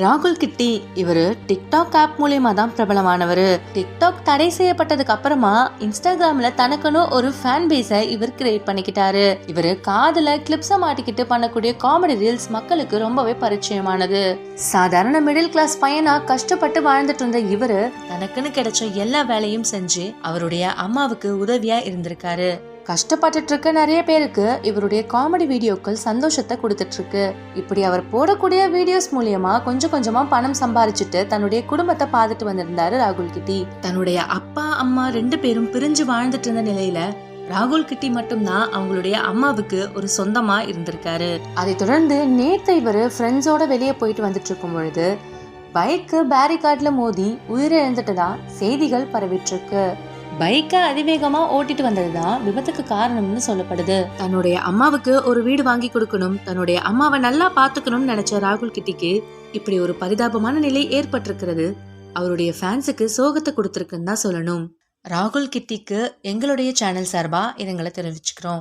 ராகுல் கிட்டி இவரு டிக்டாக் ஆப் மூலயமா தான் பிரபலமானவர். டிக்டாக் தடை செய்யப்பட்டதுக்கு அப்புறமா இன்ஸ்டாகிராம்ல தனக்குன்னு ஒரு ஃபேன் பேஸை இவர் கிரியேட் பண்ணிக்கிட்டாரு. இவர் காதுல கிளிப்ஸ மாட்டிக்கிட்டு பண்ணக்கூடிய காமெடி ரீல்ஸ் மக்களுக்கு ரொம்பவே பரிச்சயமானது. சாதாரண மிடில் கிளாஸ் பையனா கஷ்டப்பட்டு வாழ்ந்துட்டு இருந்த இவரு தனக்குன்னு கிடைச்ச எல்லா வேலையும் செஞ்சு அவருடைய அம்மாவுக்கு உதவியா இருந்திருக்காரு. கஷ்டப்பட்டுட்டு இருக்க நிறைய பேருக்கு இவருடைய காமெடி வீடியோக்கள் சந்தோஷத்தை கொடுத்துட்டு இருக்கு இப்படி அவர் போடக்கூடிய வீடியோஸ் மூலியமா கொஞ்சம் கொஞ்சமா பணம் சம்பாரிச்சுட்டு தன்னுடைய குடும்பத்தை பார்த்துட்டு வந்திருந்தாரு ராகுல் கிட்டி. தன்னுடைய அப்பா அம்மா ரெண்டு பேரும் பிரிஞ்சு வாழ்ந்துட்டு இருந்த நிலையில ராகுல் கிட்டி மட்டும்தான் அவங்களுடைய அம்மாவுக்கு ஒரு சொந்தமா இருந்திருக்காரு. அதை தொடர்ந்து நேத்து இவர் ஃப்ரெண்ட்ஸோட வெளியே போயிட்டு வந்துட்டு இருக்கும் பொழுது பைக்கு பேரிகார்ட்ல மோதி உயிரிழந்துட்டதா செய்திகள் பரவிட்டு இருக்கு பைக்கை அதிவேகமா ஓட்டிட்டு வந்ததுதான் விபத்துக்கு காரணம்னு சொல்லப்படுது. தன்னுடைய அம்மாவுக்கு ஒரு வீடு வாங்கி கொடுக்கணும் தன்னுடைய அம்மாவை நல்லா பாத்துக்கணும்னு நினைச்ச ராகுல் கிட்டிக்கு இப்படி ஒரு பரிதாபமான நிலை ஏற்பட்டிருக்கிறது. அவருடைய ஃபேன்ஸுக்கு சோகத்தை கொடுத்துருக்குன்னு தான் சொல்லணும். ராகுல் கிட்டிக்கு எங்களுடைய சேனல் சார்பா இதுங்களை தெரிவிச்சுக்கிறோம்.